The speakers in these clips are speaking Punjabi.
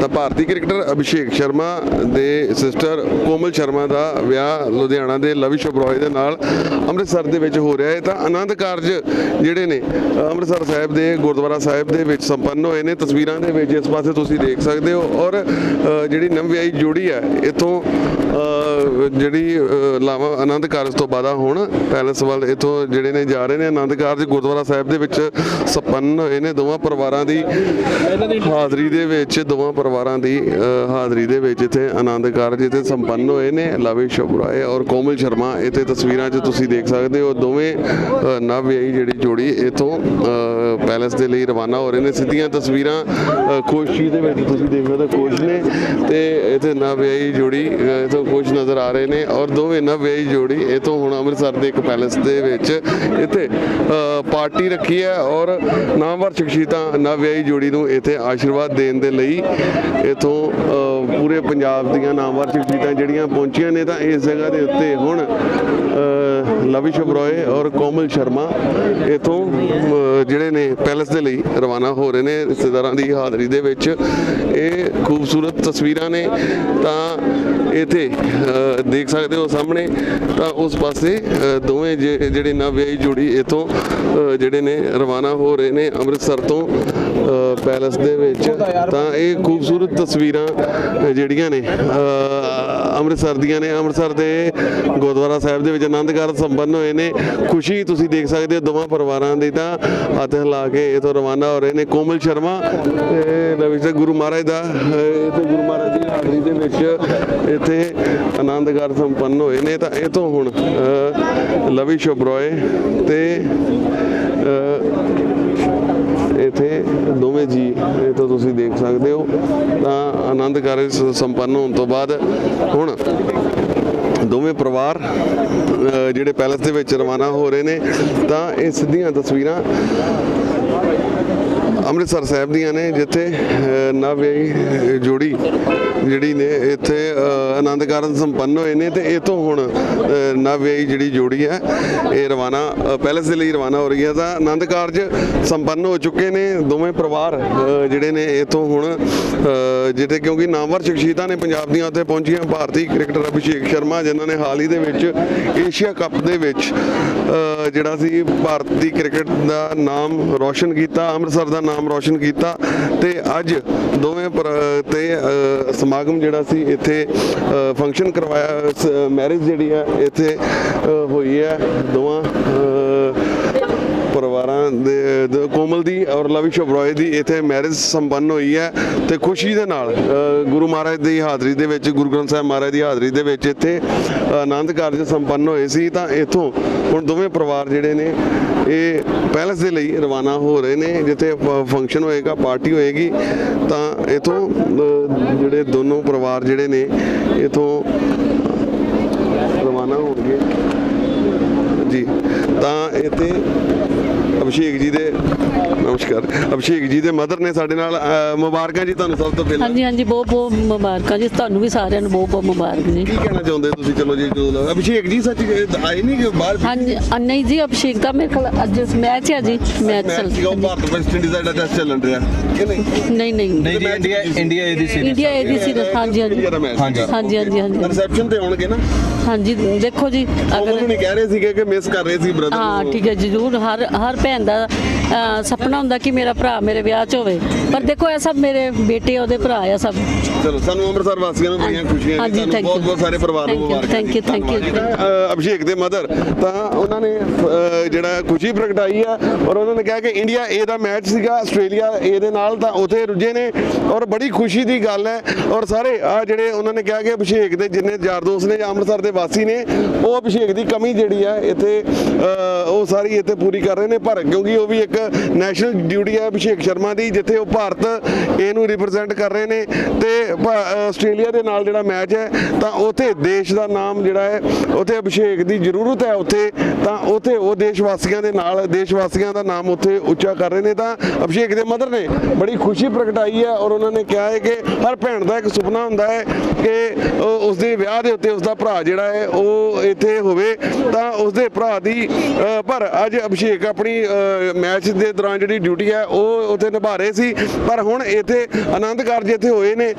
ਤਾਂ ਭਾਰਤੀ ਕ੍ਰਿਕਟਰ ਅਭਿਸ਼ੇਕ ਸ਼ਰਮਾ ਦੇ ਸਿਸਟਰ ਕੋਮਲ ਸ਼ਰਮਾ ਦਾ ਵਿਆਹ ਲੁਧਿਆਣਾ ਦੇ ਲਵਿਸ਼ ਓਬਰੋਏ ਦੇ ਨਾਲ ਅੰਮ੍ਰਿਤਸਰ ਦੇ ਵਿੱਚ ਹੋ ਰਿਹਾ ਹੈ। ਤਾਂ ਆਨੰਦ ਕਾਰਜ ਜਿਹੜੇ ਨੇ, ਅੰਮ੍ਰਿਤਸਰ ਸਾਹਿਬ ਦੇ, ਗੁਰਦੁਆਰਾ ਸਾਹਿਬ ਦੇ ਵਿੱਚ ਸੰਪੰਨ ਹੋਏ ਨੇ। ਤਸਵੀਰਾਂ ਦੇ ਵਿੱਚ ਇਸ ਪਾਸੇ ਤੁਸੀਂ ਦੇਖ ਸਕਦੇ ਹੋ ਔਰ ਜਿਹੜੀ ਨਵ ਨਵਵਿਆਹੀ ਜੋੜੀ ਹੈ, ਇਥੋਂ ਜਿਹੜੀ ਅ, ਲਾਵਾ ਆਨੰਦ ਕਾਰਜ ਤੋਂ ਬਾਅਦ ਹੁਣ ਪੈਲਸ ਵੱਲ ਇਥੋਂ ਜਿਹੜੇ ਨੇ ਜਾ ਰਹੇ ਨੇ ਆਨੰਦ ਕਾਰਜ ਗੁਰਦੁਆਰਾ ਸਾਹਿਬ ਦੇ ਵਿੱਚ ਸੰਪੰਨ ਹੋਏ ਨੇ ਦੋਵਾਂ ਪਰਿਵਾਰਾਂ ਦੀ ਹਾਜ਼ਰੀ ਦੇ ਵਿੱਚ ਦੋਵਾਂ ਪਰਿਵਾਰਾਂ ਦੀ ਹਾਜ਼ਰੀ ਦੇ ਵਿੱਚ ਇੱਥੇ ਆਨੰਦ ਕਾਰਜ ਇੱਥੇ ਸੰਪੰਨ ਹੋਏ ਨੇ ਲਵੇ ਸ਼ਬਰਾਏ ਔਰ ਕੋਮਲ ਸ਼ਰਮਾ ਇੱਥੇ ਤਸਵੀਰਾਂ 'ਚ ਤੁਸੀਂ ਦੇਖ ਸਕਦੇ ਹੋ ਦੋਵੇਂ ਅ, ਨਵਵਿਆਹੀ ਜਿਹੜੀ ਜੋੜੀ ਇਥੋਂ ਪੈਲਸ ਦੇ ਲਈ ਰਵਾਨਾ ਹੋ ਰਹੇ ਨੇ। ਸਿੱਧੀਆਂ ਤਸਵੀਰਾਂ ਅ, ਖੁਸ਼ੀ ਦੇ ਵਿੱਚ ਤੁਸੀਂ ਦੇਖ ਸਕਦੇ ਹੋ ਖੁਸ਼ ਨੇ ਤੇ ਇੱਥੇ ਨਵਵਿਆਹੀ ਜੋੜੀ ਅ, ਇੱਥੋਂ ਖੁਸ਼ ਨਜ਼ਰ ਆ ਰਹੇ ਨੇ ਔਰ ਦੋਵੇਂ ਨਵਵਿਆਹੀ ਜੋੜੀ ਇਥੋਂ ਹੁਣ ਅੰਮ੍ਰਿਤਸਰ ਦੇ ਇੱਕ ਪੈਲਸ ਦੇ ਵਿੱਚ ਇੱਥੇ ਪਾਰਟੀ ਰੱਖੀ ਹੈ ਔਰ ਨਾਮਵਰ ਸ਼ਖਸੀਅਤਾਂ ਨਵਵਿਆਹੀ ਜੋੜੀ ਨੂੰ ਇੱਥੇ ਆਸ਼ੀਰਵਾਦ ਦੇਣ ਦੇ ਲਈ ਇਥੋਂ ਪੂਰੇ ਪੰਜਾਬ ਦੀਆਂ ਨਾਮਵਰ ਸ਼ਖਸੀਅਤਾਂ ਜਿਹੜੀਆਂ ਪਹੁੰਚੀਆਂ ਨੇ ਤਾਂ ਇਸ ਜਗ੍ਹਾ ਦੇ ਉੱਤੇ ਹੁਣ ਅ, ਲਵਿਸ਼ ਔਰ ਕੋਮਲ ਸ਼ਰਮਾ ਇਥੋਂ ਜਿਹੜੇ ਨੇ ਪੈਲਸ ਦੇ ਲਈ ਰਵਾਨਾ ਹੋ ਰਹੇ ਨੇ ਰਿਸ਼ਤੇਦਾਰਾਂ ਦੀ ਹਾਜ਼ਰੀ ਦੇ ਵਿੱਚ। ਇਹ ਖੂਬਸੂਰਤ ਤਸਵੀਰਾਂ ਨੇ ਤਾਂ ਇੱਥੇ ਦੇਖ ਸਕਦੇ ਹੋ ਸਾਹਮਣੇ ਤਾਂ ਉਸ ਪਾਸੇ ਦੋਵੇਂ ਜੇ- ਜਿਹੜੇ ਨਵਿਆਹੀ ਜੋੜੀ ਇਥੋਂ ਜਿਹੜੇ ਨੇ ਰਵਾਨਾ ਹੋ ਰਹੇ ਨੇ ਅੰਮ੍ਰਿਤਸਰ ਤੋਂ। ਪੈਲਸ ਦੇ ਵਿੱਚ ਤਾਂ ਇਹ ਖੂਬਸੂਰਤ ਤਸਵੀਰਾਂ ਜਿਹੜੀਆਂ ਨੇ ਅੰਮ੍ਰਿਤਸਰ ਦੀਆਂ ਨੇ। ਅੰਮ੍ਰਿਤਸਰ ਦੇ ਗੁਰਦੁਆਰਾ ਸਾਹਿਬ ਦੇ ਵਿੱਚ ਆਨੰਦ ਕਾਰਜ ਸੰਪੰਨ ਹੋਏ ਨੇ। ਖੁਸ਼ੀ ਤੁਸੀਂ ਦੇਖ ਸਕਦੇ ਹੋ ਦੋਵਾਂ ਪਰਿਵਾਰਾਂ ਦੀ ਤਾਂ ਹੱਥ ਹਿਲਾ ਕੇ ਇਥੋਂ ਰਵਾਨਾ ਹੋ ਰਹੇ ਨੇ ਕੋਮਲ ਸ਼ਰਮਾ ਤੇ ਲਵਿਸ਼ ਗੁਰੂ ਮਹਾਰਾਜ ਦਾ। ਅ, ਇੱਥੇ ਗੁਰੂ ਮਹਾਰਾਜ ਦੀ ਹਾਜ਼ਰੀ ਦੇ ਵਿੱਚ ਇੱਥੇ ਆਨੰਦ ਕਾਰਜ ਸੰਪੰਨ ਹੋਏ ਨੇ। ਤਾਂ ਇਥੋਂ ਹੁਣ ਅ, ਲਵਿਸ਼ ਓਬਰੋਏ ਤੇ ਇੱਥੇ ਦੋਵੇਂ ਜੀ, ਇਹ ਤਾਂ ਤੁਸੀਂ ਦੇਖ ਸਕਦੇ ਹੋ, ਤਾਂ ਆਨੰਦ ਕਾਰਜ ਸੰਪੰਨ ਹੋਣ ਤੋਂ ਬਾਅਦ ਹੁਣ ਦੋਵੇਂ ਪਰਿਵਾਰ ਜਿਹੜੇ ਪੈਲਸ ਦੇ ਵਿੱਚ ਰਵਾਨਾ ਹੋ ਰਹੇ ਨੇ, ਤਾਂ ਇਹ ਸਿੱਧੀਆਂ ਤਸਵੀਰਾਂ ਅੰਮ੍ਰਿਤਸਰ ਸਾਹਿਬ ਦੀਆਂ ਨੇ ਜਿੱਥੇ ਅ, ਜੋੜੀ ਜਿਹੜੀ ਨੇ ਇੱਥੇ ਆਨੰਦ ਕਾਰਜ ਸੰਪੰਨ ਹੋਏ ਨੇ ਤੇ ਇਤੋਂ ਹੁਣ ਅ, ਨਵਵਿਆਹੀ ਜਿਹੜੀ ਜੋੜੀ ਹੈ ਇਹ ਰਵਾਨਾ ਅ, ਪੈਲਸ ਦੇ ਲਈ ਰਵਾਨਾ ਹੋ ਰਹੀ ਹੈ। ਤਾਂ ਆਨੰਦ ਕਾਰਜ ਸੰਪੰਨ ਹੋ ਚੁੱਕੇ ਨੇ ਦੋਵੇਂ ਪਰਿਵਾਰ ਜਿਹੜੇ ਨੇ ਇਤੋਂ ਹੁਣ ਜਿੱਥੇ ਕਿਉਂਕਿ ਨਾਮਵਰ ਸ਼ਖਸੀਅਤਾਂ ਨੇ ਪੰਜਾਬ ਦੀਆਂ ਉੱਥੇ ਪਹੁੰਚੀਆਂ ਭਾਰਤੀ ਕ੍ਰਿਕਟਰ ਅਭਿਸ਼ੇਕ ਸ਼ਰਮਾ ਜਿਨ੍ਹਾਂ ਨੇ ਹਾਲ ਹੀ ਦੇ ਵਿੱਚ ਏਸ਼ੀਆ ਕੱਪ ਦੇ ਵਿੱਚ ਜਿਹੜਾ ਸੀ ਭਾਰਤੀ ਕ੍ਰਿਕਟ ਦਾ ਨਾਮ ਰੌਸ਼ਨ ਕੀਤਾ ਅੰਮ੍ਰਿਤਸਰ ਦਾ ਨਾਮ ਰੌਸ਼ਨ ਕੀਤਾ ਤੇ ਅੱਜ ਦੋਵੇਂ ਤੇ ਸਮਾਗਮ ਜਿਹੜਾ ਸੀ, ਇੱਥੇ ਫੰਕਸ਼ਨ ਕਰਵਾਇਆ ਮੈਰਿਜ ਜਿਹੜੀ ਹੈ ਇੱਥੇ ਹੋਈ ਹੈ ਦੋਵਾਂ ਅ, ਪਰਿਵਾਰਾਂ ਦੇ ਦੇ ਕੋਮਲ ਦੀ ਔਰ ਲਵਿਸ਼ ਓਬਰੋਏ ਦੀ ਇੱਥੇ ਮੈਰਿਜ ਸੰਪੰਨ ਹੋਈ ਹੈ ਤੇ ਖੁਸ਼ੀ ਦੇ ਨਾਲ ਗੁਰੂ ਮਹਾਰਾਜ ਦੀ ਹਾਜ਼ਰੀ ਦੇ ਵਿੱਚ, ਗੁਰੂ ਗ੍ਰੰਥ ਸਾਹਿਬ ਮਹਾਰਾਜ ਦੀ ਹਾਜ਼ਰੀ ਦੇ ਵਿੱਚ ਇੱਥੇ ਆਨੰਦ ਕਾਰਜ ਸੰਪੰਨ ਹੋਏ ਸੀ। ਤਾਂ ਇੱਥੋਂ ਹੁਣ ਦੋਵੇਂ ਪਰਿਵਾਰ ਜਿਹੜੇ ਨੇ, ਇਹ ਪੈਲਸ ਦੇ ਲਈ ਰਵਾਨਾ ਹੋ ਰਹੇ ਨੇ। ਜਿੱਥੇ ਫੰਕਸ਼ਨ ਹੋਏਗਾ ਪਾਰਟੀ ਹੋਏਗੀ, ਤਾਂ ਇਥੋਂ ਜਿਹੜੇ ਦੋਨੋਂ ਪਰਿਵਾਰ ਜਿਹੜੇ ਨੇ, ਇਥੋਂ ਰਵਾਨਾ ਹੋਣਗੇ। ਜੀ। ਤਾਂ ਇੱਥੇ ਅਭਿਸ਼ੇਕ ਜੀ ਦੇ ਨਮਸਕਾਰ। ਅਭਿਸ਼ੇਕ ਜੀ ਦੇ ਮਦਰ ਨੇ ਸਾਡੇ ਨਾਲ ਅ, ਮੁਬਾਰਕਾਂ ਜੀ ਤੁਹਾਨੂੰ ਸਭ ਤੋਂ ਪਹਿਲਾਂ। ਹਾਂਜੀ ਹਾਂਜੀ ਬਹੁਤ ਬਹੁਤ ਮੁਬਾਰਕਾਂ ਜੀ। ਤੁਹਾਨੂੰ ਵੀ ਸਾਰਿਆਂ ਨੂੰ ਬਹੁਤ ਬਹੁਤ ਮੁਬਾਰਕ ਜੀ। ਕੀ ਕਹਿਣਾ ਚਾਹੁੰਦੇ ਤੁਸੀਂ? ਚਲੋ ਜੀ ਜਦੋਂ ਅਭਿਸ਼ੇਕ ਜੀ ਸੱਚ ਇਹ ਆਏ ਨਹੀਂ ਕਿ ਬਾਹਰ ਹਾਂਜੀ ਅ, ਨਹੀਂ ਜੀ ਅਭਿਸ਼ੇਕ ਦਾ ਮੇਰੇ ਖਿਆਲ ਅੱਜ ਮੈਚ ਹੈ ਜੀ ਮੈਚ ਮੈਚ ਸੀਗਾ ਉਹ ਭਾਰਤ ਵੈਸਟ ਇੰਡੀਜ਼ ਦਾ ਜਿਹੜਾ ਟੈਸਟ ਚੱਲਣ ਰਿਹਾ। ਕਿ ਨਹੀਂ? ਨਹੀਂ ਨਹੀਂ। ਨਹੀਂ ਜੀ ਇੰਡੀਆ ਇੰਡੀਆ ਇਹਦੀ ਸੀ ਇੰਡੀਆ ਇਹਦੀ ਸੀ ਹਾਂਜੀ ਹਾਂਜੀ। ਇੰਡੀਆ ਦਾ ਮੈਚ ਹਾਂਜੀ। ਹਾਂਜੀ ਹਾਂਜੀ ਹਾਂਜੀ। ਰਿਸੈਪਸ਼ਨ ਤੇ ਹੋਣਗੇ ਨਾ? ਹਾਂਜੀ ਦੇਖੋ ਜੀ ਉਹ ਅਗਰ ਨਹੀਂ ਕਹਿ ਰਹੇ ਸੀਗੇ ਕਿ ਮਿਸ ਕਰ ਰਹੇ ਸੀ ਬ੍ਰਦਰ ਹਾਂ ਠੀਕ ਹੈ ਜ਼ਰੂਰ ਹਰ ਹਰ ਭੈਣ ਦਾ ਸੁਪਨਾ ਹੁੰਦਾ ਕਿ ਮੇਰਾ ਭਰਾ ਮੇਰੇ ਵਿਆਹ 'ਚ ਹੋਵੇ। ਪਰ ਦੇਖੋ ਇਹ ਸਭ ਮੇਰੇ ਬੇਟੇ ਉਹਦੇ ਭਰਾ ਆ ਸਭ। ਚਲੋ ਸਾਨੂੰ ਅੰਮ੍ਰਿਤਸਰ ਵਾਸੀਆਂ ਨੂੰ ਬੜੀਆਂ ਖੁਸ਼ੀਆਂ ਹਾਂਜੀ, ਨੇ ਤੁਹਾਨੂੰ thank you. ਬਹੁਤ ਬਹੁਤ ਸਾਰੇ ਪਰਿਵਾਰ ਨੂੰ Thank you, ਮੁਬਾਰਕਾਂ thank you, thank you. Abhishek ਦੇ ਮਦਰ ਤਾਂ ਉਹਨਾਂ ਨੇ ਜਿਹੜਾ ਖੁਸ਼ੀ ਪ੍ਰਗਟਾਈ ਆ ਔਰ ਉਹਨਾਂ ਨੇ ਕਿਹਾ ਕਿ ਇੰਡੀਆ ਏ ਦਾ ਮੈਚ ਸੀਗਾ ਆਸਟ੍ਰੇਲੀਆ ਏ ਦੇ ਨਾਲ ਤਾਂ ਉਥੇ ਰੁੱਝੇ ਨੇ ਔਰ ਬੜੀ ਖੁਸ਼ੀ ਦੀ ਗੱਲ ਹੈ। ਔਰ ਸਾਰੇ ਆ ਜਿਹੜੇ ਉਹਨਾਂ ਨੇ ਕਿਹਾ ਕਿ ਅਭਿਸ਼ੇਕ ਦੇ ਜਿੰਨੇ ਯਾਰ ਦੋਸਤ ਨੇ ਜਾਂ ਅੰਮ੍ਰਿਤਸਰ ਦੇ ਵਾਸੀ ਨੇ ਉਹ ਅਭਿਸ਼ੇਕ ਦੀ ਕਮੀ ਜਿਹੜੀ ਆ ਇੱਥੇ ਅ, ਉਹ ਸਾਰੀ ਇੱਥੇ ਪੂਰੀ ਕਰ ਰਹੇ ਨੇ। ਪਰ ਕਿਉਂਕਿ ਉਹ ਵੀ ਇੱਕ ਨੈਸ਼ਨਲ ਡਿਊਟੀ ਹੈ ਅਭਿਸ਼ੇਕ ਸ਼ਰਮਾ ਦੀ, ਜਿੱਥੇ ਉਹ ਭਾਰਤ ਇਹਨੂੰ ਰਿਪਰੈਜ਼ੈਂਟ ਕਰ ਰਹੇ ਨੇ ਤੇ ਭਾ- ਆਸਟ੍ਰੇਲੀਆ ਦੇ ਨਾਲ ਜਿਹੜਾ ਮੈਚ ਹੈ, ਤਾਂ ਉਥੇ ਦੇਸ਼ ਦਾ ਨਾਮ ਜਿਹੜਾ ਹੈ, ਉਥੇ ਅਭਿਸ਼ੇਕ ਦੀ ਜ਼ਰੂਰਤ ਹੈ ਉਥੇ, ਤਾਂ ਉਥੇ ਉਹ ਦੇਸ਼ ਵਾਸੀਆਂ ਦੇ ਨਾਲ ਦੇਸ਼ ਵਾਸੀਆਂ ਦਾ ਨਾਮ ਉਥੇ ਉੱਚਾ ਕਰ ਰਹੇ ਨੇ, ਤਾਂ ਅਭਿਸ਼ੇਕ ਦੇ ਮਦਰ ਨੇ ਬੜੀ ਖੁਸ਼ੀ ਪ੍ਰਗਟਾਈ ਹੈ ਔਰ ਉਹਨਾਂ ਨੇ ਕਿਹਾ ਹੈ ਕਿ ਹਰ ਭੈਣ ਦਾ ਇੱਕ ਸੁਪਨਾ ਹੁੰਦਾ ਹੈ ਕਿ ਉਹ- ਉਸਦੇ ਵਿਆਹ ਦੇ ਉੱਤੇ ਉਸਦਾ ਭਰਾ ਜਿਹੜਾ ਹੈ, ਉਹ ਇੱਥੇ ਹੋਵੇ, ਤਾਂ ਉਸਦੇ ਭਰਾ ਦੀ ਪਰ ਅੱਜ ਅਭਿਸ਼ੇਕ ਆਪਣੀ ਮੈਚ ਦੇ ਦੌਰਾਨ ਜਿਹੜੀ ਡਿਊਟੀ ਹੈ, ਉਹ ਉੱਥੇ ਨਿਭਾ ਰਹੇ ਸੀ। ਪਰ ਹੁਣ ਇੱਥੇ ਆਨੰਦ ਕਾਰਜ ਇੱਥੇ ਹੋਏ ਨੇ।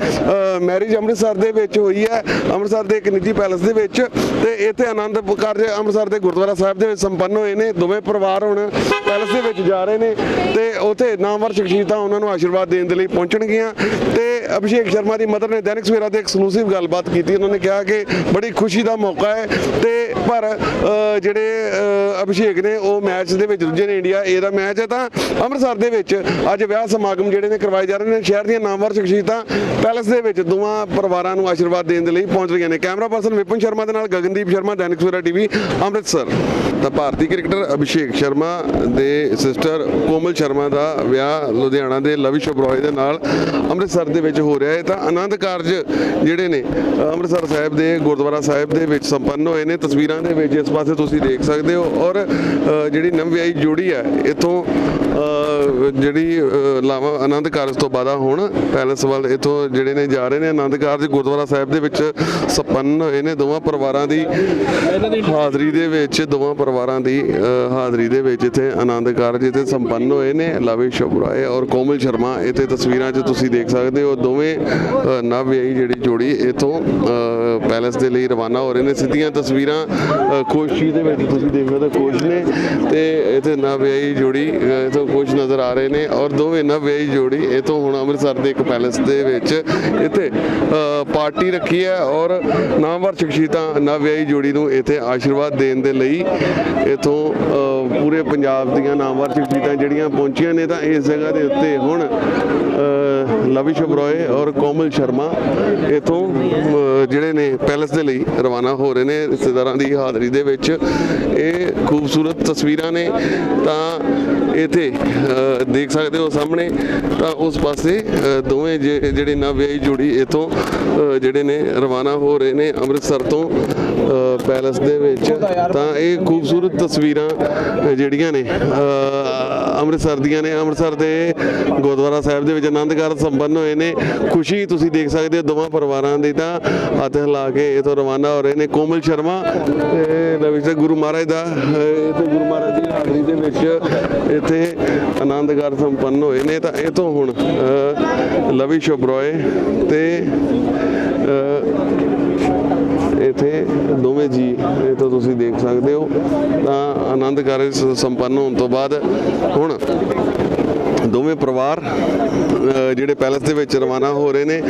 ਮੈਰਿਜ ਅੰਮ੍ਰਿਤਸਰ ਦੇ ਵਿੱਚ ਹੋਈ ਹੈ, ਅੰਮ੍ਰਿਤਸਰ ਦੇ ਇੱਕ ਨਿੱਜੀ ਪੈਲਸ ਦੇ ਵਿੱਚ। ਤੇ ਇੱਥੇ ਆਨੰਦ ਕਾਰਜ ਅੰਮ੍ਰਿਤਸਰ ਦੇ ਗੁਰਦੁਆਰਾ ਸਾਹਿਬ ਦੇ ਵਿੱਚ ਸੰਪੰਨ ਹੋਏ ਨੇ। ਦੋਵੇਂ ਪਰਿਵਾਰ ਹੁਣ ਪੈਲਸ ਦੇ ਵਿੱਚ ਜਾ ਰਹੇ ਨੇ। ਤੇ ਉੱਥੇ ਨਾਮਵਰ ਸ਼ਖਸੀਅਤਾਂ ਉਹਨਾਂ ਨੂੰ ਆਸ਼ੀਰਵਾਦ ਦੇਣ ਦੇ ਲਈ ਪਹੁੰਚਣਗੀਆਂ। ਤੇ ਅਭਿਸ਼ੇਕ ਸ਼ਰਮਾ ਦੀ ਮਦਰ ਨੇ ਦੈਨਿਕ ਸਵੇਰਾ ਤੇ ਐਕਸਕਲੂਸਿਵ ਗੱਲਬਾਤ ਕੀਤੀ। ਉਹਨਾਂ ਨੇ ਕਿਹਾ ਕਿ ਬੜੀ ਖੁਸ਼ੀ ਦਾ ਮੌਕਾ ਹੈ। ਤੇ ਪਰ ਜਿਹੜੇ ਅਭਿਸ਼ੇਕ ਨੇ ਉਹ ਮੈਚ ਦੇ ਵਿੱਚ ਰੁੱਝੇ ਨੇ ਇੰਡੀਆ। ਇਹਦਾ ਮੈਚ ਹੈ ਤਾਂ ਅੰਮ੍ਰਿਤਸਰ ਦੇ ਵਿੱਚ ਅੱਜ ਵਿਆਹ ਸਮਾਗਮ ਜਿਹੜੇ ਨੇ ਕਰਵਾਏ ਜਾ ਰਹੇ ਨੇ, ਸ਼ਹਿਰ ਦੀਆਂ ਨਾਮਵਰ ਸ਼ਖਸੀਅਤਾਂ ਪੈਲਸ ਦੇ ਵਿੱਚ ਦੋਵਾਂ ਪਰਿਵਾਰਾਂ ਨੂੰ ਆਸ਼ੀਰਵਾਦ ਦੇਣ ਦੇ ਲਈ ਪਹੁੰਚ ਰਹੀਆਂ ਨੇ। ਕੈਮਰਾ ਪਰਸਨ ਵਿਪਨ ਸ਼ਰਮਾ ਦੇ ਨਾਲ ਗਗਨਦੀਪ ਸ਼ਰਮਾ, ਦੈਨਿਕ ਸਵੇਰਾ ਟੀਵੀ, ਅੰਮ੍ਰਿਤਸਰ। ਤਾਂ ਭਾਰਤੀ ਕ੍ਰਿਕਟਰ ਅਭਿਸ਼ੇਕ ਸ਼ਰਮਾ ਦੇ ਸਿਸਟਰ ਕੋਮਲ ਸ਼ਰਮਾ ਦਾ ਵਿਆਹ ਲੁਧਿਆਣਾ ਦੇ ਲਵਿਸ਼ ਓਬਰੋਏ ਦੇ ਨਾਲ ਅੰਮ੍ਰਿਤਸਰ ਦੇ ਵਿੱਚ ਹੋ ਰਿਹਾ ਹੈ। ਤਾਂ ਆਨੰਦ ਕਾਰਜ ਜਿਹੜੇ ਨੇ, ਅੰਮ੍ਰਿਤਸਰ ਸਾਹਿਬ ਦੇ, ਗੁਰਦੁਆਰਾ ਸਾਹਿਬ ਦੇ ਵਿੱਚ ਸੰਪੰਨ ਹੋਏ ਨੇ। ਤਸਵੀਰਾਂ ਦੇ ਵਿੱਚ ਇਸ ਪਾਸੇ ਤੁਸੀਂ ਦੇਖ ਸਕਦੇ ਹੋ ਔਰ ਜਿਹੜੀ ਨਵ ਨਵਵਿਆਹੀ ਜੋੜੀ ਹੈ, ਇਥੋਂ ਜਿਹੜੀ ਅ, ਲਾਵਾ ਆਨੰਦ ਕਾਰਜ ਤੋਂ ਬਾਅਦ ਹੁਣ ਪੈਲਸ ਵੱਲ ਇਥੋਂ ਜਿਹੜੇ ਨੇ ਜਾ ਰਹੇ ਨੇ ਆਨੰਦ ਕਾਰਜ ਗੁਰਦੁਆਰਾ ਸਾਹਿਬ ਦੇ ਵਿੱਚ ਸੰਪੰਨ ਹੋਏ ਨੇ ਦੋਵਾਂ ਪਰਿਵਾਰਾਂ ਦੀ ਹਾਜ਼ਰੀ ਦੇ ਵਿੱਚ ਦੋਵਾਂ ਪਰਿਵਾਰਾਂ ਦੀ ਹਾਜ਼ਰੀ ਦੇ ਵਿੱਚ ਇੱਥੇ ਆਨੰਦ ਕਾਰਜ ਇੱਥੇ ਸੰਪੰਨ ਹੋਏ ਨੇ ਲਵੇ ਸ਼ਬਰਾਏ ਔਰ ਕੋਮਲ ਸ਼ਰਮਾ ਇੱਥੇ ਤਸਵੀਰਾਂ 'ਚ ਤੁਸੀਂ ਦੇਖ ਸਕਦੇ ਹੋ ਦੋਵੇਂ ਅ, ਨਵ ਵਿਆਹੀ ਜਿਹੜੀ ਜੋੜੀ ਇਥੋਂ ਪੈਲਸ ਦੇ ਲਈ ਰਵਾਨਾ ਹੋ ਰਹੇ ਨੇ। ਸਿੱਧੀਆਂ ਤਸਵੀਰਾਂ ਅ, ਖੁਸ਼ੀ ਦੇ ਵਿੱਚ ਤੁਸੀਂ ਦੇਖ ਸਕਦੇ ਹੋ ਖੁਸ਼ ਨੇ ਤੇ ਇੱਥੇ ਨਵ ਵਿਆਹੀ ਜੋੜੀ ਅ, ਇੱਥੋਂ ਖੁਸ਼ ਨਜ਼ਰ ਆ ਰਹੇ ਨੇ ਔਰ ਦੋਵੇਂ ਨਵ ਵਿਆਹੀ ਜੋੜੀ ਇਥੋਂ ਹੁਣ ਅੰਮ੍ਰਿਤਸਰ ਦੇ ਇੱਕ ਪੈਲਸ ਦੇ ਵਿੱਚ ਇੱਥੇ ਪਾਰਟੀ ਰੱਖੀ ਹੈ ਔਰ ਨਾਮਵਰ ਸ਼ਖਸੀਅਤਾਂ ਨਵ ਵਿਆਹੀ ਜੋੜੀ ਨੂੰ ਇੱਥੇ ਆਸ਼ੀਰਵਾਦ ਦੇਣ ਦੇ ਲਈ ਇਥੋਂ ਪੂਰੇ ਪੰਜਾਬ ਦੀਆਂ ਨਾਮਵਰ ਸ਼ਖਸੀਅਤਾਂ ਜਿਹੜੀਆਂ ਪਹੁੰਚੀਆਂ ਨੇ ਤਾਂ ਇਸ ਜਗ੍ਹਾ ਦੇ ਉੱਤੇ ਹੁਣ ਅ, ਲਵਿਸ਼ ਓਬਰੋਏ ਔਰ ਕੋਮਲ ਸ਼ਰਮਾ ਇਥੋਂ ਜਿਹੜੇ ਨੇ ਪੈਲਸ ਦੇ ਲਈ ਰਵਾਨਾ ਹੋ ਰਹੇ ਨੇ ਰਿਸ਼ਤੇਦਾਰਾਂ ਦੀ ਹਾਜ਼ਰੀ ਦੇ ਵਿੱਚ। ਇਹ ਖੂਬਸੂਰਤ ਤਸਵੀਰਾਂ ਨੇ ਤਾਂ ਇੱਥੇ ਦੇਖ ਸਕਦੇ ਹੋ ਸਾਹਮਣੇ ਤਾਂ ਉਸ ਪਾਸੇ ਦੋਵੇਂ ਜੇ- ਜਿਹੜੇ ਨਵਿਆਹੀ ਜੋੜੀ ਇਥੋਂ ਜਿਹੜੇ ਨੇ ਰਵਾਨਾ ਹੋ ਰਹੇ ਨੇ ਅੰਮ੍ਰਿਤਸਰ ਤੋਂ। ਪੈਲਸ ਦੇ ਵਿੱਚ ਤਾਂ ਇਹ ਖੂਬਸੂਰਤ ਤਸਵੀਰਾਂ ਜਿਹੜੀਆਂ ਨੇ ਅੰਮ੍ਰਿਤਸਰ ਦੀਆਂ ਨੇ। ਅੰਮ੍ਰਿਤਸਰ ਦੇ ਗੁਰਦੁਆਰਾ ਸਾਹਿਬ ਦੇ ਵਿੱਚ ਆਨੰਦ ਕਾਰਜ ਸੰਪੰਨ ਹੋਏ ਨੇ। ਖੁਸ਼ੀ ਤੁਸੀਂ ਦੇਖ ਸਕਦੇ ਹੋ ਦੋਵਾਂ ਪਰਿਵਾਰਾਂ ਦੀ ਤਾਂ ਹੱਥ ਹਿਲਾ ਕੇ ਇਥੋਂ ਰਵਾਨਾ ਹੋ ਰਹੇ ਨੇ ਕੋਮਲ ਸ਼ਰਮਾ ਤੇ ਲਵਿਸ਼ ਗੁਰੂ ਮਹਾਰਾਜ ਦਾ। ਅ, ਇੱਥੇ ਗੁਰੂ ਮਹਾਰਾਜ ਦੀ ਹਾਜ਼ਰੀ ਦੇ ਵਿੱਚ ਇੱਥੇ ਆਨੰਦ ਕਾਰਜ ਸੰਪੰਨ ਹੋਏ ਨੇ। ਤਾਂ ਇਥੋਂ ਹੁਣ ਅ, ਲਵਿਸ਼ ਓਬਰੋਏ ਤੇ ਆਨੰਦ ਕਾਰਜ ਸੰਪੰਨ ਹੋਣ ਤੋਂ ਬਾਅਦ ਹੁਣ ਦੋਵੇਂ ਪਰਿਵਾਰ ਜਿਹੜੇ ਪੈਲਸ ਦੇ ਵਿੱਚ ਰਵਾਨਾ ਹੋ ਰਹੇ ਨੇ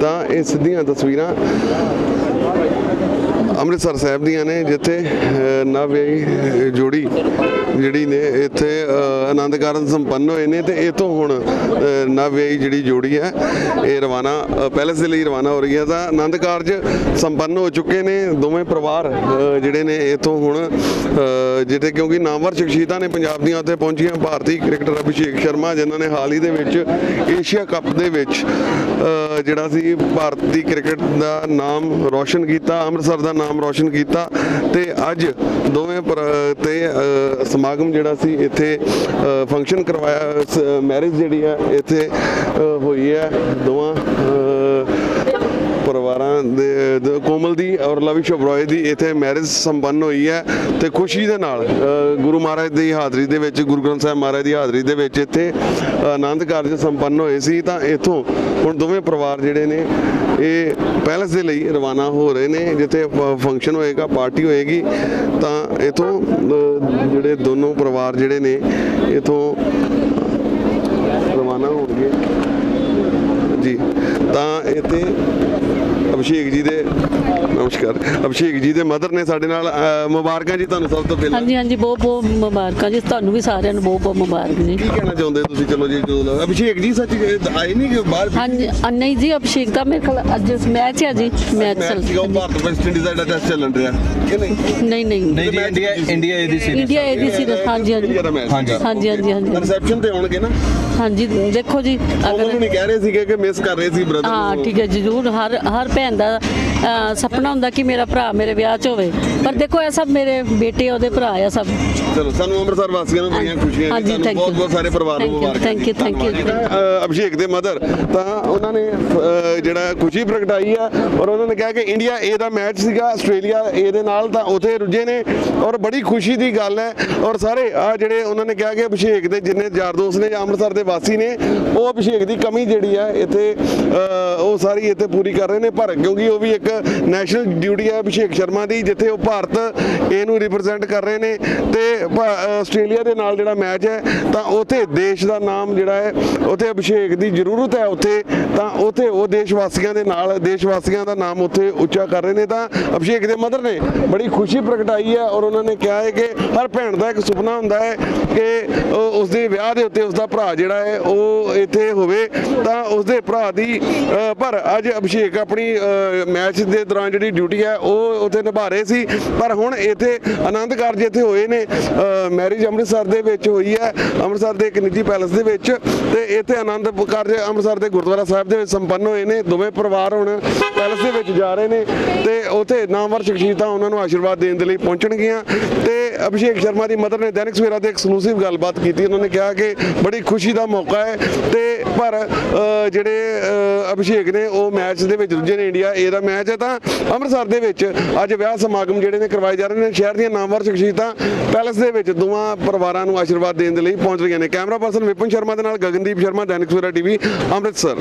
ਤਾਂ ਇਹ ਸਿੱਧੀਆਂ ਤਸਵੀਰਾਂ ਅੰਮ੍ਰਿਤਸਰ ਸਾਹਿਬ ਦੀਆਂ ਨੇ ਜਿੱਥੇ ਅ, ਨਵਵਿਆਹੀ ਜੋੜੀ ਜਿਹੜੀ ਨੇ ਇੱਥੇ ਆਨੰਦ ਕਾਰਜ ਸੰਪੰਨ ਹੋਏ ਨੇ ਤੇ ਇਥੋਂ ਹੁਣ ਅ, ਜਿਹੜੀ ਜੋੜੀ ਹੈ ਇਹ ਰਵਾਨਾ ਅ, ਪੈਲਸ ਦੇ ਲਈ ਰਵਾਨਾ ਹੋ ਰਹੀ ਹੈ। ਤਾਂ ਆਨੰਦ ਕਾਰਜ ਸੰਪੰਨ ਹੋ ਚੁੱਕੇ ਨੇ ਦੋਵੇਂ ਪਰਿਵਾਰ ਜਿਹੜੇ ਨੇ ਇਥੋਂ ਹੁਣ ਜਿੱਥੇ ਕਿਉਂਕਿ ਨਾਮਵਰ ਸ਼ਖਸੀਅਤਾਂ ਨੇ ਪੰਜਾਬ ਦੀਆਂ ਉੱਥੇ ਪਹੁੰਚੀਆਂ ਭਾਰਤੀ ਕ੍ਰਿਕਟਰ ਅਭਿਸ਼ੇਕ ਸ਼ਰਮਾ ਜਿਨ੍ਹਾਂ ਨੇ ਹਾਲ ਹੀ ਦੇ ਵਿੱਚ ਏਸ਼ੀਆ ਕੱਪ ਦੇ ਵਿੱਚ ਜਿਹੜਾ ਸੀ ਭਾਰਤੀ ਕ੍ਰਿਕਟ ਦਾ ਨਾਮ ਰੌਸ਼ਨ ਕੀਤਾ ਅੰਮ੍ਰਿਤਸਰ ਦਾ ਨਾਮ ਰੌਸ਼ਨ ਕੀਤਾ ਤੇ ਅੱਜ ਦੋਵੇਂ ਪਰ- ਤੇ ਅ, ਸਮਾਗਮ ਜਿਹੜਾ ਸੀ, ਇੱਥੇ ਫੰਕਸ਼ਨ ਕਰਵਾਇਆ ਮੈਰਿਜ ਜਿਹੜੀ ਹੈ ਇੱਥੇ ਹੋਈ ਹੈ ਦੋਵਾਂ ਪਰਿਵਾਰਾਂ ਦੇ ਕੋਮਲ ਦੀ ਔਰ ਲਵਿਸ਼ ਓਬਰੋਏ ਦੀ ਇੱਥੇ ਮੈਰਿਜ ਸੰਪੰਨ ਹੋਈ ਹੈ ਤੇ ਖੁਸ਼ੀ ਦੇ ਨਾਲ ਗੁਰੂ ਮਹਾਰਾਜ ਦੀ ਹਾਜ਼ਰੀ ਦੇ ਵਿੱਚ, ਗੁਰੂ ਗ੍ਰੰਥ ਸਾਹਿਬ ਮਹਾਰਾਜ ਦੀ ਹਾਜ਼ਰੀ ਦੇ ਵਿੱਚ ਇੱਥੇ ਆਨੰਦ ਕਾਰਜ ਸੰਪੰਨ ਹੋਏ ਸੀ। ਤਾਂ ਇੱਥੋਂ ਹੁਣ ਦੋਵੇਂ ਪਰਿਵਾਰ ਜਿਹੜੇ ਨੇ, ਇਹ ਪੈਲਸ ਦੇ ਲਈ ਰਵਾਨਾ ਹੋ ਰਹੇ ਨੇ। ਜਿੱਥੇ ਫੰਕਸ਼ਨ ਹੋਏਗਾ ਪਾਰਟੀ ਹੋਏਗੀ, ਤਾਂ ਇਥੋਂ ਜਿਹੜੇ ਦੋਨੋਂ ਪਰਿਵਾਰ ਜਿਹੜੇ ਨੇ, ਇਥੋਂ ਰਵਾਨਾ ਹੋਣਗੇ। ਜੀ ਤਾਂ ਇੱਥੇ ਅਭਿਸ਼ੇਕ ਜੀ ਦੇ ਨਮਸਕਾਰ ਅਭਿਸ਼ੇਕ ਜੀ ਦੇ ਮਦਰ ਨੇ ਸਾਡੇ ਨਾਲ ਅ, ਮੁਬਾਰਕਾਂ ਜੀ ਤੁਹਾਨੂੰ ਸਭ ਤੋਂ ਪਹਿਲਾਂ। ਹਾਂਜੀ ਹਾਂਜੀ ਬਹੁਤ ਬਹੁਤ ਮੁਬਾਰਕਾਂ ਜੀ ਤੁਹਾਨੂੰ ਵੀ ਸਾਰਿਆਂ ਨੂੰ ਬਹੁਤ ਬਹੁਤ ਮੁਬਾਰਕ ਜੀ। ਕੀ ਕਹਿਣਾ ਚਾਹੁੰਦੇ ਤੁਸੀਂ? ਚਲੋ ਜੀ ਜਦੋਂ ਅਭਿਸ਼ੇਕ ਜੀ ਸੱਚ ਇਹ ਆਏ ਨਹੀਂ ਕਿ ਬਾਹਰ ਹਾਂਜੀ ਅ, ਨਹੀਂ ਜੀ ਅਭਿਸ਼ੇਕ ਦਾ ਮੇਰੇ ਖਿਆਲ ਅੱਜ ਮੈਚ ਹੈ ਜੀ ਮੈਚ ਮੈਚ ਸੀਗਾ ਉਹ ਭਾਰਤ ਵੈਸਟ ਇੰਡੀਜ਼ ਦਾ ਜਿਹੜਾ ਟੈਸਟ ਚੱਲਣ ਰਿਹਾ ਕਿ ਨਹੀਂ? ਨਹੀਂ ਨਹੀਂ। ਨਹੀਂ ਜੀ ਇੰਡੀਆ ਇੰਡੀਆ ਇਹਦੀ ਸੀਰੀਜ਼ ਇੰਡੀਆ ਇਹਦੀ ਸੀ ਹਾਂਜੀ ਹਾਂਜੀ। ਇੰਡੀਆ ਦਾ ਮੈਚ ਹਾਂਜੀ। ਹਾਂਜੀ ਹਾਂਜੀ ਹਾਂਜੀ। ਰਿਸੈਪਸ਼ਨ ਤੇ ਆਉਣਗੇ ਨਾ? ਹਾਂਜੀ ਦੇਖੋ ਜੀ ਉਹ ਅਗਰ ਨਹੀਂ ਕਹਿ ਰਹੇ ਸੀਗੇ ਕਿ ਮਿਸ ਕਰ ਰਹੇ ਸੀ ਬ੍ਰਦਰ ਹਾਂ ਠੀਕ ਹੈ ਜ਼ਰੂਰ ਹਰ ਹਰ ਭੈਣ ਦਾ ਸੁਪਨਾ ਹੁੰਦਾ ਕਿ ਮੇਰਾ ਭਰਾ ਮੇਰੇ ਵਿਆਹ 'ਚ ਹੋਵੇ। ਪਰ ਦੇਖੋ ਇਹ ਸਭ ਮੇਰੇ ਬੇਟੇ ਉਹਦੇ ਭਰਾ ਆ ਸਭ। ਚਲੋ ਸਾਨੂੰ ਅੰਮ੍ਰਿਤਸਰ ਵਾਸੀਆਂ ਨੂੰ ਬੜੀਆਂ ਖੁਸ਼ੀਆਂ ਹਾਂਜੀ, ਨੇ ਤੁਹਾਨੂੰ thank you. ਬਹੁਤ ਬਹੁਤ ਸਾਰੇ ਪਰਿਵਾਰ ਨੂੰ Thank you, ਮੁਬਾਰਕਾਂ thank you, thank you, Abhishek ਦੇ ਮਦਰ ਤਾਂ ਉਹਨਾਂ ਨੇ ਜਿਹੜਾ ਖੁਸ਼ੀ ਪ੍ਰਗਟਾਈ ਆ ਔਰ ਉਹਨਾਂ ਨੇ ਕਿਹਾ ਕਿ ਇੰਡੀਆ ਏ ਦਾ ਮੈਚ ਸੀਗਾ ਆਸਟ੍ਰੇਲੀਆ ਏ ਦੇ ਨਾਲ ਤਾਂ ਉਥੇ ਰੁੱਝੇ ਨੇ ਔਰ ਬੜੀ ਖੁਸ਼ੀ ਦੀ ਗੱਲ ਹੈ। ਔਰ ਸਾਰੇ ਆ ਜਿਹੜੇ ਉਹਨਾਂ ਨੇ ਕਿਹਾ ਕਿ ਅਭਿਸ਼ੇਕ ਦੇ ਜਿੰਨੇ ਯਾਰ ਦੋਸਤ ਨੇ ਜਾਂ ਅੰਮ੍ਰਿਤਸਰ ਦੇ ਵਾਸੀ ਨੇ ਉਹ ਅਭਿਸ਼ੇਕ ਦੀ ਕਮੀ ਜਿਹੜੀ ਆ ਇੱਥੇ ਅ, ਉਹ ਸਾਰੀ ਇੱਥੇ ਪੂਰੀ ਕਰ ਰਹੇ ਨੇ ਪਰ ਕਿਉਂਕਿ ਉਹ ਵੀ ਇੱਕ ਨੈਸ਼ਨਲ ਡਿਊਟੀ ਹੈ ਅਭਿਸ਼ੇਕ ਸ਼ਰਮਾ ਦੀ, ਜਿੱਥੇ ਉਹ ਭਾਰਤ ਇਹਨੂੰ ਰਿਪਰੈਜ਼ੈਂਟ ਕਰ ਰਹੇ ਨੇ ਤੇ ਭਾ- ਆਸਟ੍ਰੇਲੀਆ ਦੇ ਨਾਲ ਜਿਹੜਾ ਮੈਚ ਹੈ, ਤਾਂ ਉਥੇ ਦੇਸ਼ ਦਾ ਨਾਮ ਜਿਹੜਾ ਹੈ, ਉਥੇ ਅਭਿਸ਼ੇਕ ਦੀ ਜ਼ਰੂਰਤ ਹੈ ਉਥੇ, ਤਾਂ ਉਥੇ ਉਹ ਦੇਸ਼ ਵਾਸੀਆਂ ਦੇ ਨਾਲ ਦੇਸ਼ ਵਾਸੀਆਂ ਦਾ ਨਾਮ ਉਥੇ ਉੱਚਾ ਕਰ ਰਹੇ ਨੇ, ਤਾਂ ਅਭਿਸ਼ੇਕ ਦੇ ਮਦਰ ਨੇ ਬੜੀ ਖੁਸ਼ੀ ਪ੍ਰਗਟਾਈ ਹੈ ਔਰ ਉਹਨਾਂ ਨੇ ਕਿਹਾ ਹੈ ਕਿ ਹਰ ਭੈਣ ਦਾ ਇੱਕ ਸੁਪਨਾ ਹੁੰਦਾ ਹੈ ਕਿ ਉਹ ਉਸਦੇ ਵਿਆਹ ਦੇ ਉੱਤੇ ਉਸਦਾ ਭਰਾ ਜਿਹੜਾ ਹੈ, ਉਹ ਇੱਥੇ ਹੋਵੇ, ਤਾਂ ਉਸਦੇ ਭਰਾ ਦੀ ਪਰ ਅੱਜ ਅਭਿਸ਼ੇਕ ਆਪਣੀ ਮੈਚ ਦੇ ਦੌਰਾਨ ਜਿਹੜੀ ਡਿਊਟੀ ਹੈ, ਉਹ ਉੱਥੇ ਨਿਭਾ ਰਹੇ ਸੀ। ਪਰ ਹੁਣ ਇੱਥੇ ਆਨੰਦ ਕਾਰਜ ਇੱਥੇ ਹੋਏ ਨੇ। ਮੈਰਿਜ ਅੰਮ੍ਰਿਤਸਰ ਦੇ ਵਿੱਚ ਹੋਈ ਹੈ, ਅੰਮ੍ਰਿਤਸਰ ਦੇ ਇੱਕ ਨਿੱਜੀ ਪੈਲਸ ਦੇ ਵਿੱਚ। ਤੇ ਇੱਥੇ ਆਨੰਦ ਕਾਰਜ ਅੰਮ੍ਰਿਤਸਰ ਦੇ ਗੁਰਦੁਆਰਾ ਸਾਹਿਬ ਦੇ ਵਿੱਚ ਸੰਪੰਨ ਹੋਏ ਨੇ। ਦੋਵੇਂ ਪਰਿਵਾਰ ਹੁਣ ਪੈਲਸ ਦੇ ਵਿੱਚ ਜਾ ਰਹੇ ਨੇ। ਤੇ ਉੱਥੇ ਨਾਮਵਰ ਸ਼ਖਸੀਅਤਾਂ ਉਹਨਾਂ ਨੂੰ ਆਸ਼ੀਰਵਾਦ ਦੇਣ ਦੇ ਲਈ ਪਹੁੰਚਣਗੀਆਂ। ਤੇ ਅਭਿਸ਼ੇਕ ਸ਼ਰਮਾ ਦੀ ਮਦਰ ਨੇ ਦੈਨਿਕ ਸਵੇਰਾ ਤੇ ਐਕਸਕਲੂਸਿਵ ਗੱਲਬਾਤ ਕੀਤੀ। ਉਹਨਾਂ ਨੇ ਕਿਹਾ ਕਿ ਬੜੀ ਖੁਸ਼ੀ ਦਾ ਮੌਕਾ ਹੈ ਤੇ ਪਰ ਜਿਹੜੇ ਅਭਿਸ਼ੇਕ ਨੇ ਉਹ ਮੈਚ ਦੇ ਵਿੱਚ ਰੁੱਝੇ ਨੇ ਇੰਡੀਆ ਏ ਦਾ ਮੈਚ ਹੈ ਤਾਂ ਅੰਮ੍ਰਿਤਸਰ ਦੇ ਵਿੱਚ ਅੱਜ ਵਿਆਹ ਸਮਾਗਮ ਜਿਹੜੇ ਨੇ ਕਰਵਾਏ ਜਾ ਰਹੇ ਨੇ। ਸ਼ਹਿਰ ਦੀਆਂ ਨਾਮਵਰ ਸ਼ਖਸੀਅਤਾਂ ਪੈਲਸ ਦੇ ਵਿੱਚ ਦੋਵਾਂ ਪਰਿਵਾਰਾਂ ਨੂੰ ਆਸ਼ੀਰਵਾਦ ਦੇਣ ਦੇ ਲਈ ਪਹੁੰਚ ਰਹੀਆਂ ਨੇ। ਕੈਮਰਾ ਪਰਸਨ ਵਿਪਨ ਸ਼ਰਮਾ ਦੇ ਨਾਲ ਗਗਨਦੀਪ ਸ਼ਰਮਾ, ਦੈਨਿਕ ਸਵੇਰਾ ਟੀਵੀ, ਅੰਮ੍ਰਿਤਸਰ।